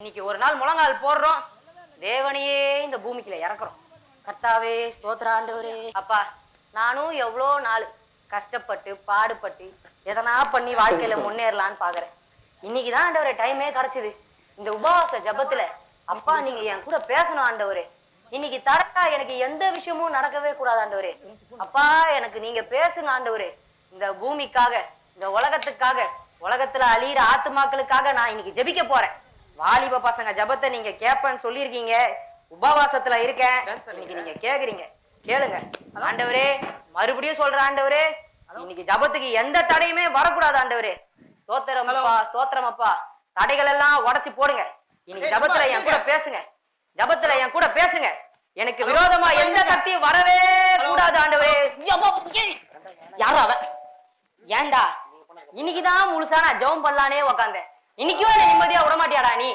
இன்னைக்கு ஒரு நாள் முழங்கால் போடுறோம். தேவனையே இந்த பூமிக்குல இறக்குறோம். கர்த்தாவே ஸ்தோத்ராண்டவரே அப்பா நானும் எவ்வளோ நாள் கஷ்டப்பட்டு பாடுபட்டு எதனா பண்ணி வாழ்க்கையில முன்னேறலான்னு பாக்குறேன். இன்னைக்கு தான் ஆண்டவரே டைமே கிடைச்சது. இந்த உபவாச ஜபத்துல அப்பா நீங்க என் கூட பேசணும் ஆண்டவரே. இன்னைக்கு தரட்டா எனக்கு எந்த விஷயமும் நடக்கவே கூடாது ஆண்டவரே. அப்பா எனக்கு நீங்க பேசுங்க ஆண்டவரே. இந்த பூமிக்காக இந்த உலகத்துக்காக உலகத்துல அழியிற ஆத்துமாக்களுக்காக நான் இன்னைக்கு ஜெபிக்க போறேன். வாலிப பசங்க ஜபத்தை நீங்க கேப்பேன்னு சொல்லியிருக்கீங்க. உபவாசத்துல இருக்கேன். இன்னைக்கு நீங்க கேக்குறீங்க. கேளுங்க. ஆண்டவரே மறுபடியும் சொல்ற ஆண்டவரே இன்னைக்கு ஜபத்துக்கு எந்த தடையுமே வரக்கூடாது ஆண்டவரே. ஸ்தோத்திரம் அப்பா ஸ்தோத்திரம் அப்பா. தடைகள் எல்லாம் உடைச்சு போடுங்க. இன்னைக்கு ஜபத்துல என் கூட பேசுங்க. ஜபத்துல என் கூட பேசுங்க. எனக்கு விரோதமா எந்த சக்தியும் வரவே கூடாது ஆண்டவரே. யாரா அவன்? ஏன்டா? இன்னைக்குதான் முழுசா நான் ஜெபம் பண்ணலானே உக்காந்தேன். இன்னைக்கும் என்ன நிம்மதியா விடமாட்டியாடா நீ?